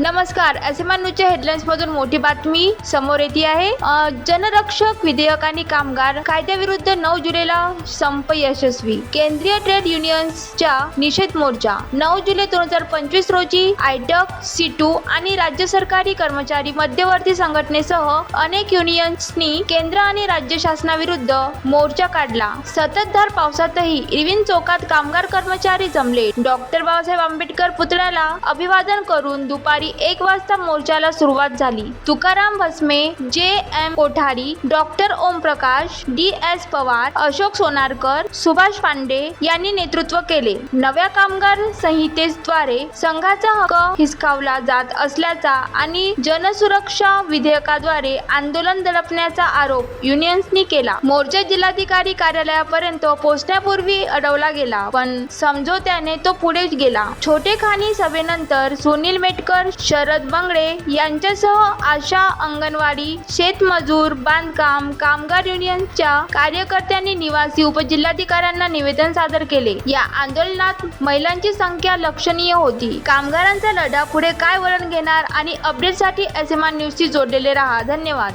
नमस्कार एसएमआर न्यूजच्या हेडलाईन्स मधून मोठी बातमी समोर येते आहे. जनरक्षक विधेयक आणि कामगार कायद्याविरुद्ध नऊ जुलैला संप यशस्वी. केंद्रीय ट्रेड युनियन्सच्या निषेध मोर्चा. नऊ जुलै दोन हजार पंचवीस रोजी आयटक सिटू आणि राज्य सरकारी कर्मचारी मध्यवर्ती संघटनेसह अनेक युनियन्सनी केंद्र आणि राज्य शासनाविरुद्ध मोर्चा काढला. सततधार पावसातही इरविन चौकात कामगार कर्मचारी जमले. डॉक्टर बाबासाहेब आंबेडकर पुतळ्याला अभिवादन करून दुपारी एक वाजता मोर्चाला सुरुवात झाली. Tukaram Bhasme J M Kothari doctor Omprakash D S Pawar Ashok Sonarkar Subhash Pande यांनी नेतृत्व केले. नव्या कामगार संहितेद्वारे संघाचा हक्क हिसकावला जात असल्याचा आणि जनसुरक्षा विधेयकाद्वारे आंदोलन दडपण्याचा आरोप युनियन्सनी केला. मोर्चा जिल्हाधिकारी कार्यालयापर्यंत पोहोचण्यापूर्वी अडवला गेला पण समजोत्याने तो पुढे गेला. छोटे खानी सभेनंतर सुनील मेटकर शरद बंगडे यांच्यासह आशा अंगणवाडी शेतमजूर बांधकाम कामगार युनियनच्या कार्यकर्त्यांनी निवासी उपजिल्हाधिकाऱ्यांना निवेदन सादर केले. या आंदोलनात महिलांची संख्या लक्षणीय होती. कामगारांचा लढा पुढे काय वळण घेणार आणि अपडेटसाठी एस एम आर न्यूजशी जोडलेले राहा. धन्यवाद.